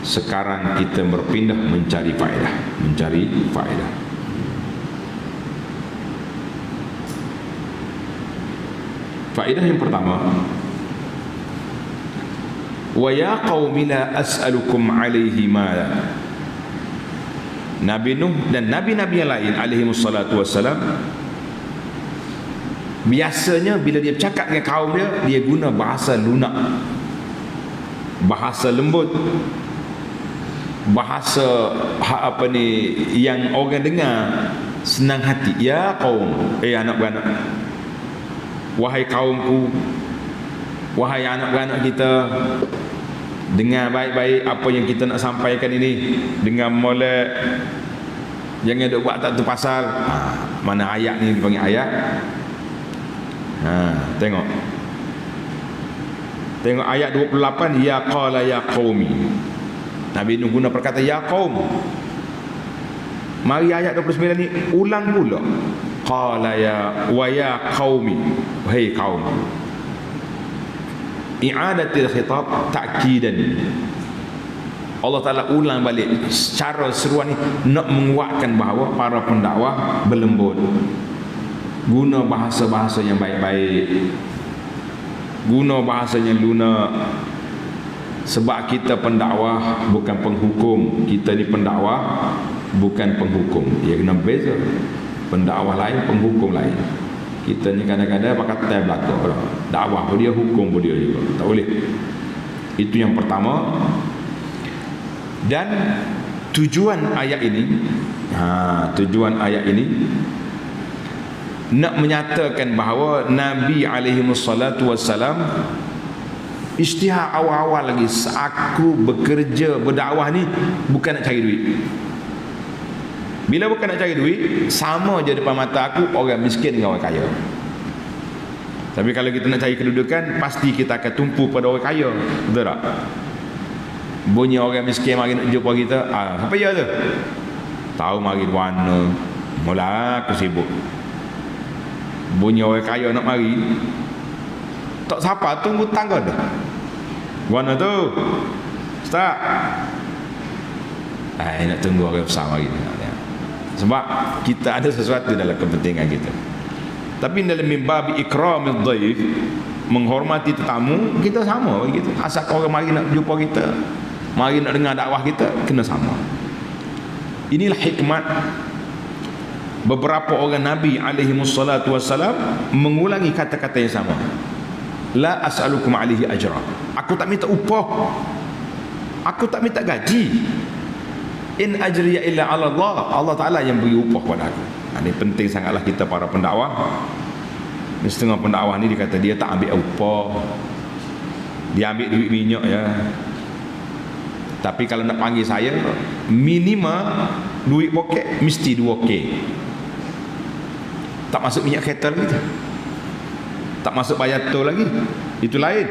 sekarang kita berpindah mencari faedah. Mencari faedah. Faedah yang pertama. Wa ya qaumi la as'alukum alaihi mala. Nabi Nuh dan nabi-nabi yang lain alaihi wassalatu wassalam biasanya bila dia bercakap dengan kaum dia dia guna bahasa lunak. Bahasa lembut bahasa ha, apa ni yang orang dengar senang hati. Ya kaum. Eh anak beranak wahai kaumku. Wahai anak beranak kita. Dengar baik-baik apa yang kita nak sampaikan ini. Dengan molek. Jangan duk buat tak tu pasal. Ha, mana ayat ni dipanggil ayat? Ha, tengok. Tengok ayat 28 ya qala ya qaumi Nabi Nuh guna perkataan ya qaum. Mari ayat 29 ni ulang pula. Qala ya wa ya qaumi. Wahai kaum. I'adatil khitab ta'kidan. Allah Ta'ala ulang balik secara seruan ni nak menguatkan bahawa para pendakwah berlembut guna bahasa-bahasa yang baik-baik. Guna bahasa yang lunak sebab kita pendakwah bukan penghukum. Kita ni pendakwah bukan penghukum. Ia kena beza. Pendakwah lain penghukum lain. Kita ni kadang-kadang pakai tab belakang dakwah pun dia hukum pun dia juga. Tak boleh. Itu yang pertama. Dan tujuan ayat ini ha, tujuan ayat ini nak menyatakan bahawa Nabi alaihi wassalam istihar awal-awal lagi aku bekerja berdakwah ni bukan nak cari duit. Bila bukan nak cari duit Sama je depan mata aku Orang miskin dengan orang kaya. Tapi kalau kita nak cari kedudukan Pasti kita akan tumpu pada orang kaya. Betul tak? Bunyi orang miskin mari nak jumpa kita ah, Apa ya tu? Tahu mari mana Mula aku sibuk. Bunyi orang kaya nak mari Tak siapa tunggu tangga dah Mana tu? Ustaz. Eh nak tunggu orang besar mari sebab kita ada sesuatu dalam kepentingan kita. Tapi dalam mimba bi ikramid dhaif menghormati tetamu kita sama begitu asal orang mari nak jumpa kita mari nak dengar dakwah kita kena sama. Inilah hikmat beberapa orang nabi alaihi wassalam mengulangi kata-kata yang sama la as'alukum alaihi ajra. Aku tak minta upah. Aku tak minta gaji. In ajriya illa ala Allah. Allah Ta'ala yang beri upah pada aku. Ini penting sangatlah kita para pendakwah. Setengah pendakwah ni dia kata dia tak ambil upah. Dia ambil duit minyak ya. Tapi kalau nak panggil saya minima duit poket mesti 2k tak masuk minyak kereta lagi tak masuk bayar tol lagi. Itu lain.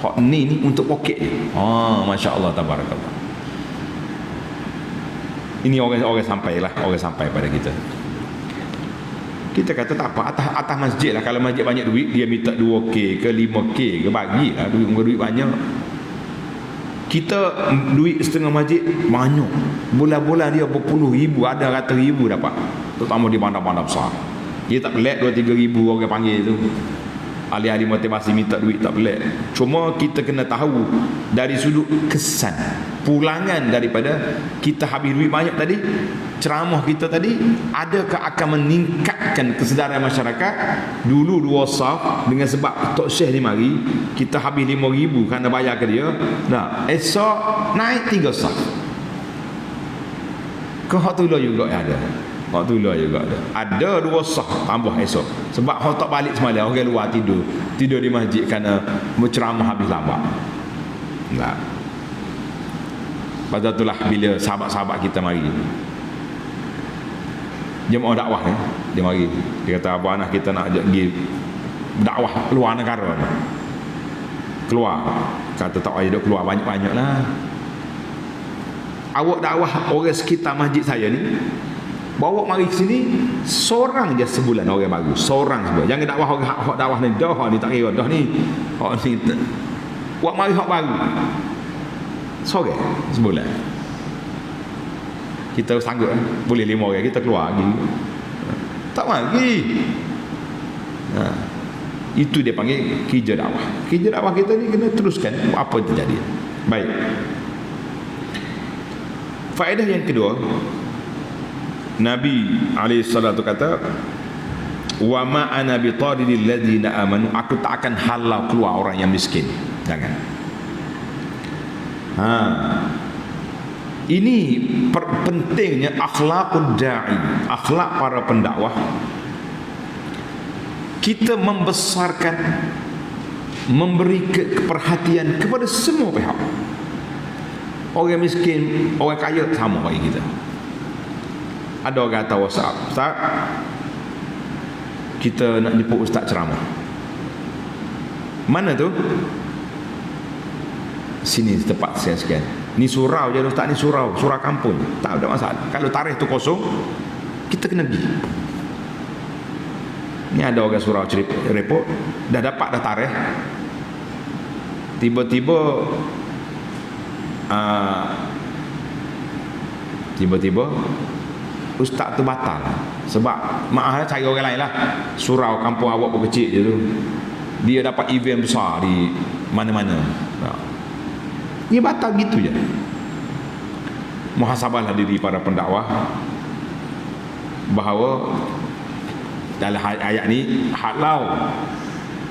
Hak ni ni untuk poket je. Ah, masya-Allah tabarakallah. Ini orang-orang sampai lah Orang sampai pada kita. Kita kata tak apa Atas, atas masjid lah. Kalau masjid banyak duit Dia minta 2K ke 5K ke Bagi lah duit, duit banyak. Kita duit setengah masjid Banyak. Bulan-bulan dia berpuluh ribu Ada ratus ribu dapat. Terutama di bandar-bandar besar Dia tak pelik 2-3 ribu orang panggil tu. Ahli-ahli motivasi minta duit tak pelik. Cuma kita kena tahu dari sudut kesan pulangan daripada kita habis duit banyak tadi ceramah kita tadi adakah akan meningkatkan kesedaran masyarakat? Dulu dua saf dengan sebab Tok Syekh ni mari kita habis lima ribu kerana bayar ke dia. Nah esok naik tiga saf. Ke hak tu juga ada Waktu luar juga ada. Ada dua sah tambah esok. Sebab orang tak balik semalam orang luar tidur. Tidur di masjid kerana berceramah habis lambat. Enggak. Pada itulah bila sahabat-sahabat kita mari. Jemaah dakwah ni, dia mari. Dia kata apa anak kita nak pergi dakwah luar negara ni. Keluar. Kata tak duk keluar banyak-banyak lah. Awak dakwah orang sekitar masjid saya ni bawa mari ke sini. Seorang je sebulan orang baru seorang sebulan. Jangan dakwah orang hak dakwah ni. Dah ni tak kira. Dah ni hak ni buat mari hak baru. Sore sebulan. Kita sanggup eh? boleh lima orang kita keluar lagi. Tak lagi ha. itu dia panggil kerja dakwah. Kerja dakwah kita ni kena teruskan apa terjadi. Baik. Faedah yang kedua Nabi SAW kata wa ma ana bi ladzina amanu. Aku tak akan halau keluar orang yang miskin. Jangan. Ha. Ini pentingnya akhlakul da'i akhlak para pendakwah. Kita membesarkan memberi keperhatian kepada semua pihak. Orang miskin orang kaya sama bagi kita ada orang kata whatsapp Ustaz kita nak jemput ustaz ceramah. Mana tu? Sini tempat saya sekian. Ni surau je ustaz ni surau. Surau kampung. Tak ada masalah. Kalau tarikh tu kosong kita kena pergi. Ni ada orang surau repot. Dah dapat dah tarikh. Tiba-tiba uh, tiba-tiba ustaz tu batal. Sebab maaf cari orang lain lah. Surau kampung awak pun kecil je tu. Dia dapat event besar di mana-mana. Dia batal gitu je. Muhasabahlah diri para pendakwah. Bahawa dalam ayat ni halau.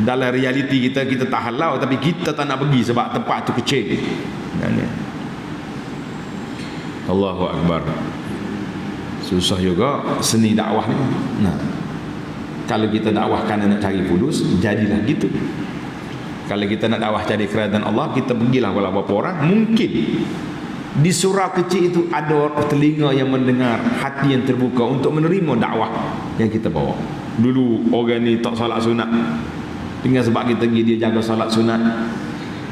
Dalam realiti kita kita tak halau tapi kita tak nak pergi sebab tempat tu kecil. Allahu Akbar susah juga seni dakwah ni. Nah kalau kita dakwah kerana nak cari fulus jadilah gitu. Kalau kita nak dakwah cari kerajaan Allah kita pergilah walau berapa orang mungkin di surau kecil itu ada telinga yang mendengar hati yang terbuka untuk menerima dakwah yang kita bawa. Dulu orang ni tak salat sunat. Dengan sebab kita pergi dia jaga salat sunat.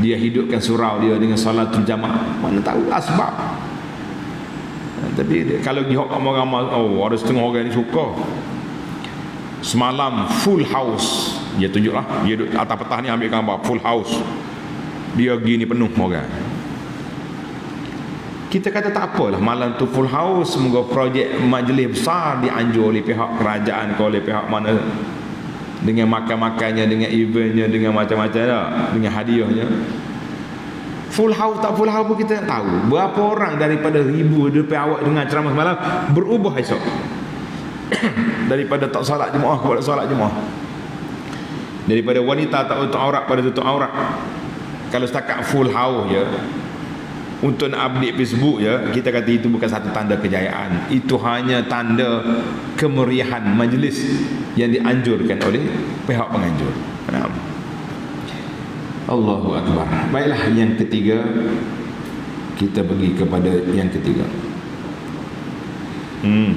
Dia hidupkan surau dia dengan salat jamaah. Mana tahu asbab tapi kalau pergi hok ramai-ramai oh ada setengah orang ni suka. Semalam full house. Dia tunjuklah dia duduk atas petah ni ambil gambar full house. Dia pergi ni penuh orang. Kita kata tak apalah malam tu full house semoga projek majlis besar dianjur oleh pihak kerajaan ke oleh pihak mana. Dengan makan-makannya dengan eventnya dengan macam-macam dah dengan hadiahnya full house tak full house pun kita nak tahu. Berapa orang daripada ribu daripada awak dengan ceramah semalam berubah esok? Daripada tak salat jemaah kepada salat jemaah daripada wanita tak tutup aurat pada tutup aurat. Kalau setakat full house ya untuk nak update Facebook ya kita kata itu bukan satu tanda kejayaan. Itu hanya tanda kemeriahan majlis yang dianjurkan oleh pihak penganjur. Kenapa Allahu Akbar. Baiklah yang ketiga. Kita pergi kepada yang ketiga. Hmm.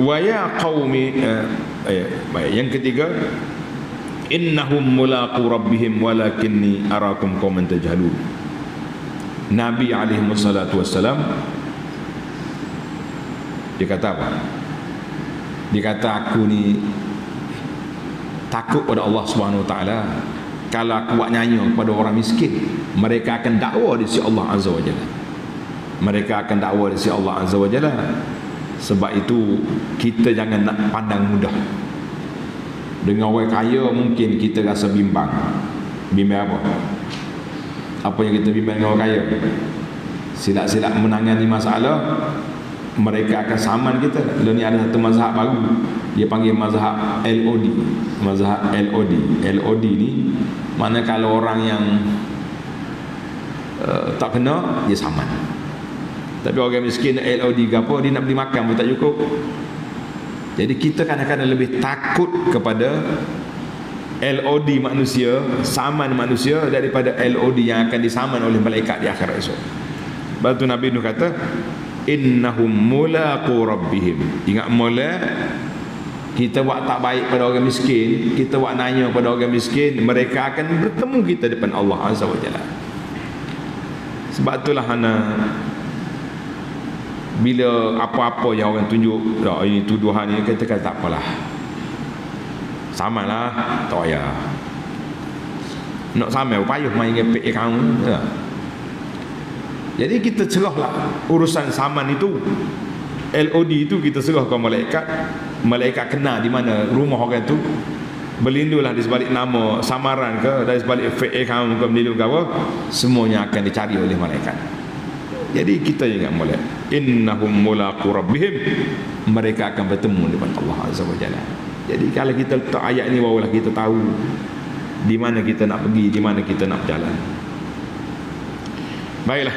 Wa ya qawmi uh, eh, Baik. Yang ketiga. Innahum mulaqu rabbihim Walakinni arakum qawman tajhalun. Nabi alaihi wassalatu wassalam Dia kata apa? Dia kata aku ni takut pada Allah Subhanahu taala. Kalau aku buat nyanyi kepada orang miskin mereka akan dakwa di sisi Allah Azza wa Jalla. Mereka akan dakwa di sisi Allah Azza wa Jalla. Sebab itu kita jangan nak pandang mudah. Dengan orang kaya mungkin kita rasa bimbang. Bimbang apa? Apa yang kita bimbang dengan orang kaya? Silap-silap menangani masalah mereka akan saman kita. Lalu ni ada satu mazhab baru. Dia panggil mazhab LOD mazhab LOD LOD ni mana kalau orang yang uh, tak kena dia saman. Tapi orang miskin LOD ke apa dia nak beli makan pun tak cukup. Jadi kita kadang-kadang lebih takut kepada LOD manusia saman manusia daripada LOD yang akan disaman oleh malaikat di akhirat esok. Batu Nabi Nuh kata innahum mulaqu rabbihim. Ingat mula kita buat tak baik pada orang miskin kita buat nanya pada orang miskin mereka akan bertemu kita depan Allah azza wajalla sebab itulah ana bila apa-apa yang orang tunjuk oh, ini tuduhan ni kita kata tak apalah. Samalah tak payah. Nak sama payah main ngepek kamu ya. Jadi kita cerahlah urusan saman itu. LOD itu kita serah ke malaikat. Malaikat kena di mana? Rumah orang tu. Berlindunglah di sebalik nama samaran ke dari sebalik fake account ke berlindung ke apa semuanya akan dicari oleh malaikat. Jadi kita ingat mulai innahum mulaqu rabbihim. Mereka akan bertemu dengan Allah Azza wa Jalla. Jadi kalau kita letak ayat ni barulah kita tahu di mana kita nak pergi di mana kita nak berjalan baiklah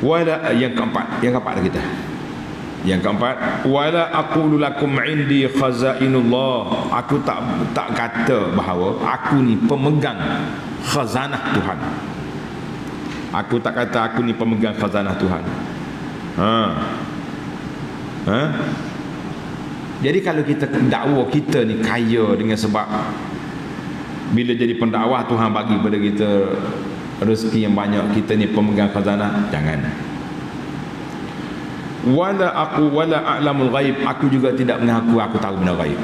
wala yang keempat yang keempat kita yang keempat wala aqulu lakum indi khazainullah aku tak tak kata bahawa aku ni pemegang khazanah Tuhan Aku tak kata aku ni pemegang khazanah Tuhan. Ha. Ha? Jadi kalau kita dakwa kita ni kaya dengan sebab bila jadi pendakwah Tuhan bagi pada kita rezeki yang banyak kita ni pemegang khazanah jangan wala aku wala a'lamul ghaib aku juga tidak mengaku aku tahu benda ghaib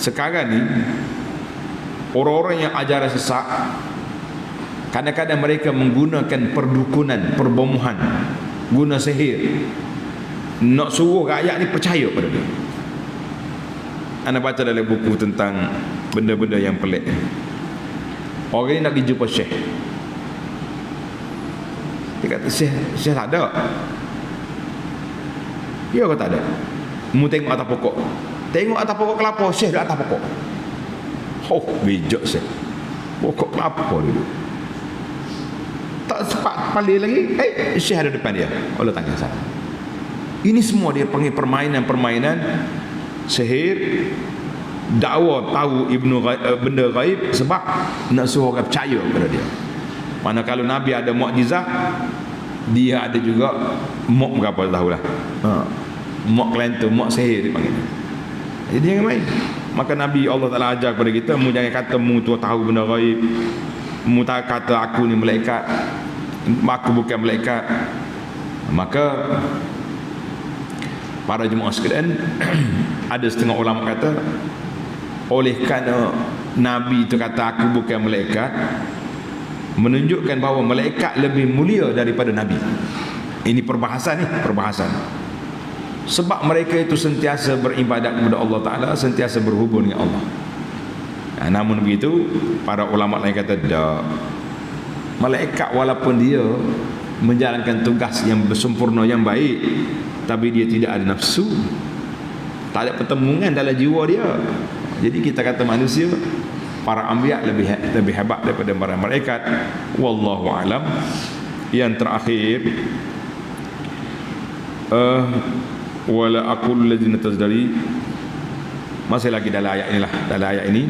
sekarang ni orang-orang yang ajaran sesat Kadang-kadang mereka menggunakan perdukunan, perbomohan, guna sihir. Nak suruh rakyat ni percaya pada dia. Anda baca dalam buku tentang benda-benda yang pelik. Orang nak pergi jumpa syekh. Dia kata, syekh, syekh tak ada. Ya ke tak ada? Mu tengok atas pokok. Tengok atas pokok kelapa, syekh di atas pokok. Oh, bijak syekh. Pokok kelapa dulu tak sempat pandai lagi eh syekh ada depan dia Allah tanya saya ini semua dia panggil permainan-permainan sihir dakwa tahu ibnu ghaib, eh, benda gaib sebab nak suruh orang percaya kepada dia. Mana kalau nabi ada mukjizat dia ada juga muk berapa tahulah ha. Muk kelentu muk sihir dipanggil jadi jangan main maka nabi Allah Taala ajar kepada kita mu jangan kata mu tu tahu benda gaib. Mu tak kata aku ni malaikat. Aku bukan malaikat. Maka para jemaah sekalian ada setengah ulama kata oleh kerana nabi itu kata aku bukan malaikat. Menunjukkan bahawa malaikat lebih mulia daripada nabi. Ini perbahasan ni perbahasan. Sebab mereka itu sentiasa beribadat kepada Allah Taala sentiasa berhubung dengan Allah. Nah, namun begitu para ulama lain kata dak malaikat walaupun dia menjalankan tugas yang bersempurna yang baik tapi dia tidak ada nafsu. Tak ada pertemuan dalam jiwa dia jadi kita kata manusia para anbiya lebih lebih hebat daripada para malaikat. Wallahu alam. Yang terakhir uh, wala aqul ladzina tazdari masih lagi dalam ayat inilah dalam ayat ini.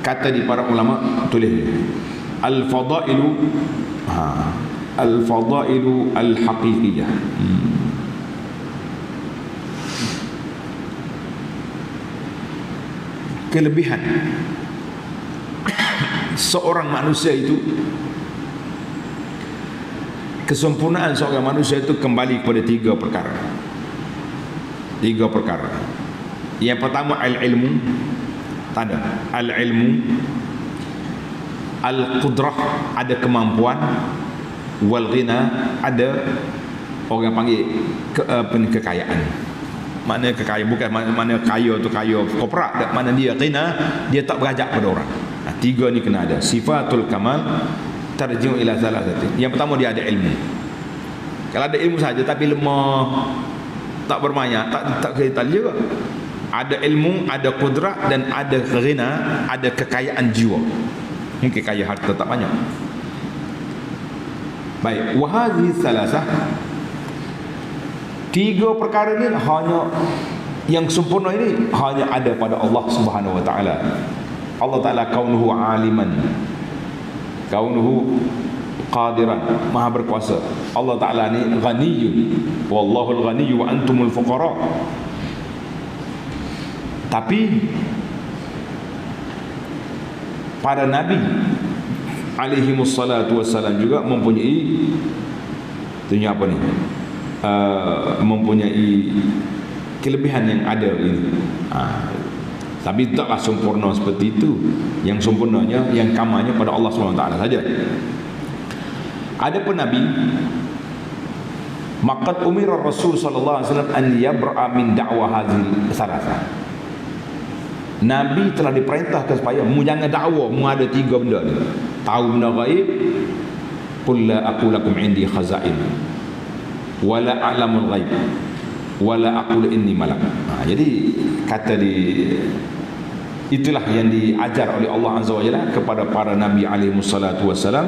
Kata di para ulama tulis. Al-fadailu ha al-fadailu al-haqiqiyah. Hmm. Kelebihan. Seorang manusia itu kesempurnaan seorang manusia itu kembali kepada tiga perkara. Tiga perkara. Yang pertama al-ilmu. Tanda al-ilmu al-qudrah ada kemampuan. Wal ghina ada orang panggil ke, apa ni kekayaan mana kekayaan bukan mana, mana kaya tu kaya koprak tak mana dia ghina dia tak berajak pada orang. Nah, tiga ni kena ada. Sifatul kamal tarji'u ila salasati yang pertama dia ada ilmu. Kalau ada ilmu saja tapi lemah tak bermaya tak tak kaitan juga. Ada ilmu ada kudrat dan ada ghina ada kekayaan jiwa. Mungkin kaya harta tak banyak. Baik. Wahazi salasah Tiga perkara ni hanya Yang sempurna ini Hanya ada pada Allah subhanahu wa ta'ala. Allah ta'ala kaunuhu aliman Kaunuhu qadiran Maha berkuasa. Allah ta'ala ni ghaniyun. Wallahul ghaniyu wa antumul fuqara. Tapi para nabi alaihi wassalatu wassalam juga mempunyai tunjuk apa ni uh, mempunyai kelebihan yang ada ini uh, Tapi taklah sempurna seperti itu. Yang sempurnanya, yang kamarnya pada Allah SWT saja. Ada pun Nabi Maqad umira Rasul sallallahu alaihi wasallam an yabra'a min da'wah hadhil salasa. Nabi telah diperintahkan supaya mu jangan dakwa mu ada tiga benda ni. Tahu benda gaib, qul la aqul lakum indi khazain wala a'lamul ghaib wala aqul inni malak. Ha, jadi kata di itulah yang diajar oleh Allah Azza wa Jalla kepada para nabi alaihi wassalatu wassalam.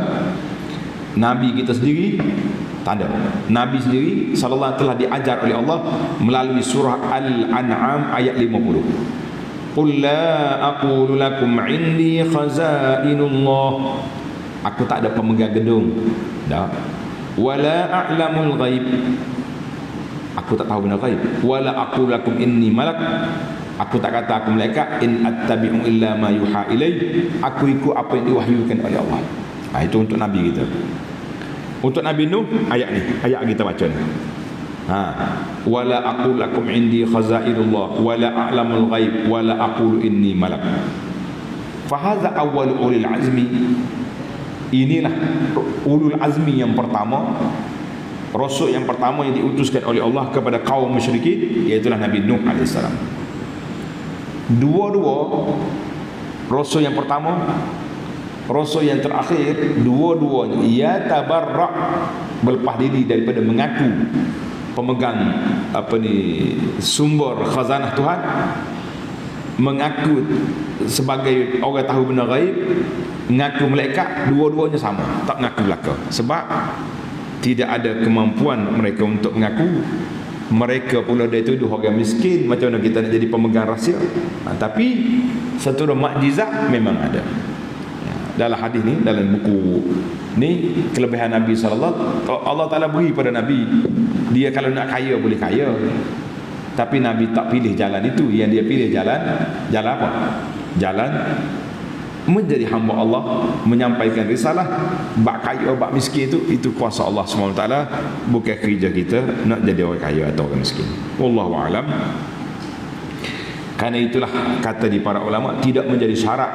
Nabi kita sendiri tanda. Nabi sendiri sallallahu telah diajar oleh Allah melalui surah Al-An'am ayat 50. Qul la aqulu lakum 'indi khazainullah. Aku tak ada pemegang gedung. Dah. Wala a'lamul ghaib. Aku tak tahu benda ghaib. Wala aqulu lakum inni malak. Aku tak kata aku malaikat in attabi'u illa ma yuha ilai. Aku ikut apa yang diwahyukan oleh Allah. Ha, itu untuk Nabi kita. Untuk Nabi Nuh ayat ni, ayat kita baca ni. Ha, wala aqul lakum indi khazainullah wala a'lamul ghaib wala aqulu inni malak. Fa hadza awwal ulil azmi. Inilah ulul azmi yang pertama Rasul yang pertama yang diutuskan oleh Allah kepada kaum musyrikin iaitu Nabi Nuh AS Dua-dua Rasul yang pertama Rasul yang terakhir dua-duanya ya tabarrak berlepas diri daripada mengaku pemegang apa ni sumber khazanah Tuhan mengaku sebagai orang tahu benda gaib mengaku malaikat dua-duanya sama. Tak mengaku belaka. Sebab tidak ada kemampuan mereka untuk mengaku mereka pula dia tuduh orang miskin macam mana kita nak jadi pemegang rahsia? Ha, tapi satu makjizat memang ada. Dalam hadis ni dalam buku ni kelebihan Nabi sallallahu Allah Taala beri pada Nabi dia kalau nak kaya boleh kaya. Tapi Nabi tak pilih jalan itu. Yang dia pilih jalan jalan apa jalan menjadi hamba Allah menyampaikan risalah bak kaya bak miskin itu itu kuasa Allah SWT bukan kerja kita nak jadi orang kaya atau orang miskin. Wallahu alam. Karena itulah kata di para ulama tidak menjadi syarat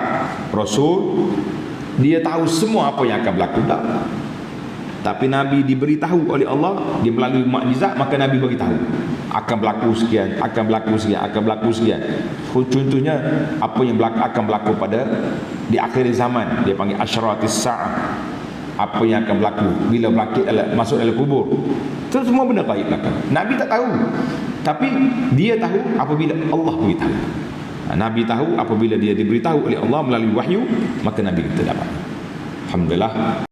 rasul dia tahu semua apa yang akan berlaku. Tak tapi Nabi diberitahu oleh Allah dia melalui mukjizat maka Nabi beritahu akan berlaku sekian akan berlaku sekian akan berlaku sekian. Contohnya apa yang berlaku, akan berlaku pada di akhir zaman. Dia panggil asyratis sa'ah apa yang akan berlaku bila berlaku masuk dalam kubur. Itu semua benda gaib belakang. Nabi tak tahu. Tapi dia tahu apabila Allah beritahu. Ha, Nabi tahu apabila dia diberitahu oleh Allah melalui wahyu maka Nabi kita dapat. Alhamdulillah